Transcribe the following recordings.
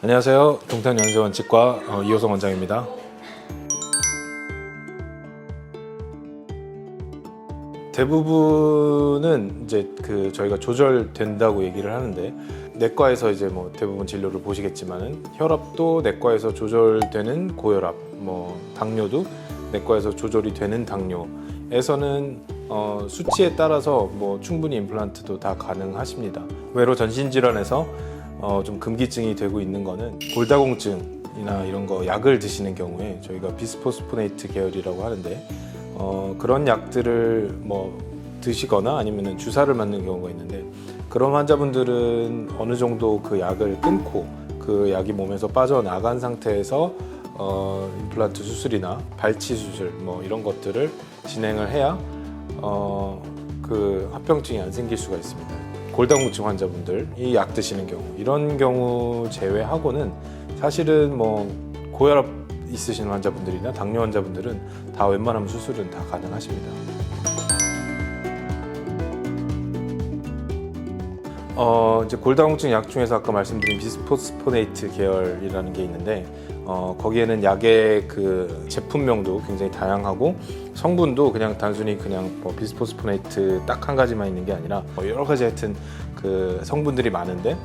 안녕하세요. 동탄연세원칙과 어, 이호성 원장입니다. 대부분은 이제 그 저희가 조절된다고 얘기를 하는데 내과에서 이제 뭐 대부분 진료를 보시겠지만은 혈압도 내과에서 조절되는 고혈압, 뭐 당뇨도 내과에서 조절이 되는 당뇨에서는 어, 수치에 따라서 뭐 충분히 임플란트도 다 가능하십니다. 외로 전신 질환에서 어, 좀 금기증이 되고 있는 거는 골다공증이나 이런 거 약을 드시는 경우에 저희가 비스포스포네이트 계열이라고 하는데 어, 그런 약들을 뭐 드시거나 아니면 주사를 맞는 경우가 있는데 그런 환자분들은 어느 정도 그 약을 끊고 그 약이 몸에서 빠져나간 상태에서 어, 임플란트 수술이나 발치 수술 뭐 이런 것들을 진행을 해야 어, 그 합병증이 안 생길 수가 있습니다. 골다공증 환자분들 이 약 드시는 경우 이런 경우 제외하고는 사실은 뭐 고혈압 있으신 환자분들이나 당뇨 환자분들은 다 웬만하면 수술은 다 가능하십니다. 어, 이제 골다공증 약 중에서 아까 말씀드린 비스포스포네이트 계열이라는 게 있는데 어, 거기에는 약의 그 제품명도 굉장히 다양하고 성분도 그냥 단순히 그냥 뭐 비스포스포네이트 딱 한 가지만 있는 게 아니라 뭐 여러 가지 하여튼 그 성분들이 많은데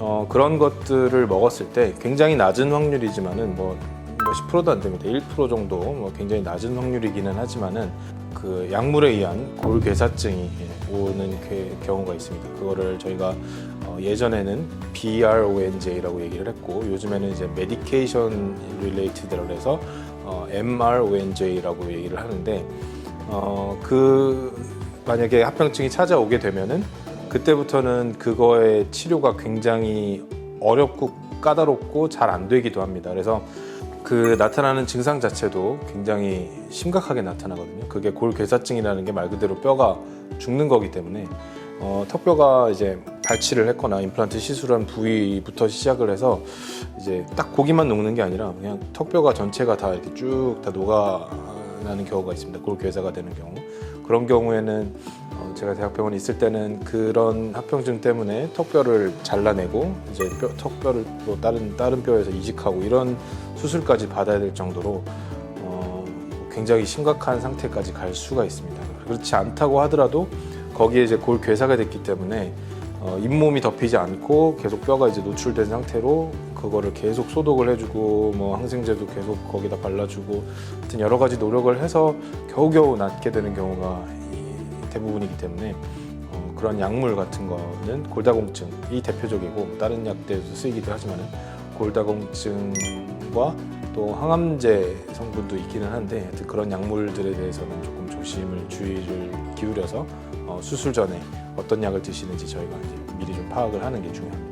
어, 그런 것들을 먹었을 때 굉장히 낮은 확률이지만은 뭐, 뭐 10%도 안 됩니다. 1% 정도 뭐 굉장히 낮은 확률이기는 하지만은 그 약물에 의한 골괴사증이 오는 게- 경우가 있습니다. 그거를 저희가 어, 예전에는 BRONJ라고 얘기를 했고 요즘에는 이제 Medication Related라고 해서 어, MRONJ라고 얘기를 하는데 어, 그 만약에 합병증이 찾아오게 되면은 그때부터는 그거의 치료가 굉장히 어렵고 까다롭고 잘 안 되기도 합니다. 그래서 그 나타나는 증상 자체도 굉장히 심각하게 나타나거든요. 그게 골괴사증이라는 게 말 그대로 뼈가 죽는 거기 때문에 어, 턱뼈가 이제 발치를 했거나 임플란트 시술한 부위부터 시작을 해서 이제 딱 고기만 녹는 게 아니라 그냥 턱뼈가 전체가 다 이렇게 쭉 다 녹아나는 경우가 있습니다. 골괴사가 되는 경우 그런 경우에는 어, 제가 대학병원에 있을 때는 그런 합병증 때문에 턱뼈를 잘라내고 이제 뼈, 턱뼈를 또 다른 다른 뼈에서 이식하고 이런 수술까지 받아야 될 정도로 어, 굉장히 심각한 상태까지 갈 수가 있습니다. 그렇지 않다고 하더라도 거기에 이제 골 괴사가 됐기 때문에 어, 잇몸이 덮이지 않고 계속 뼈가 이제 노출된 상태로 그거를 계속 소독을 해주고 뭐 항생제도 계속 거기다 발라주고 하여튼 여러 가지 노력을 해서 겨우겨우 낫게 되는 경우가 이- 대부분이기 때문에 어, 그런 약물 같은 거는 골다공증이 대표적이고 뭐 다른 약들도 쓰이기도 하지만은 골다공증과 또 항암제 성분도 있기는 한데 그런 약물들에 대해서는 조금 조심을 주의를 기울여서 어, 수술 전에 어떤 약을 드시는지 저희가 미리 좀 파악을 하는 게 중요합니다.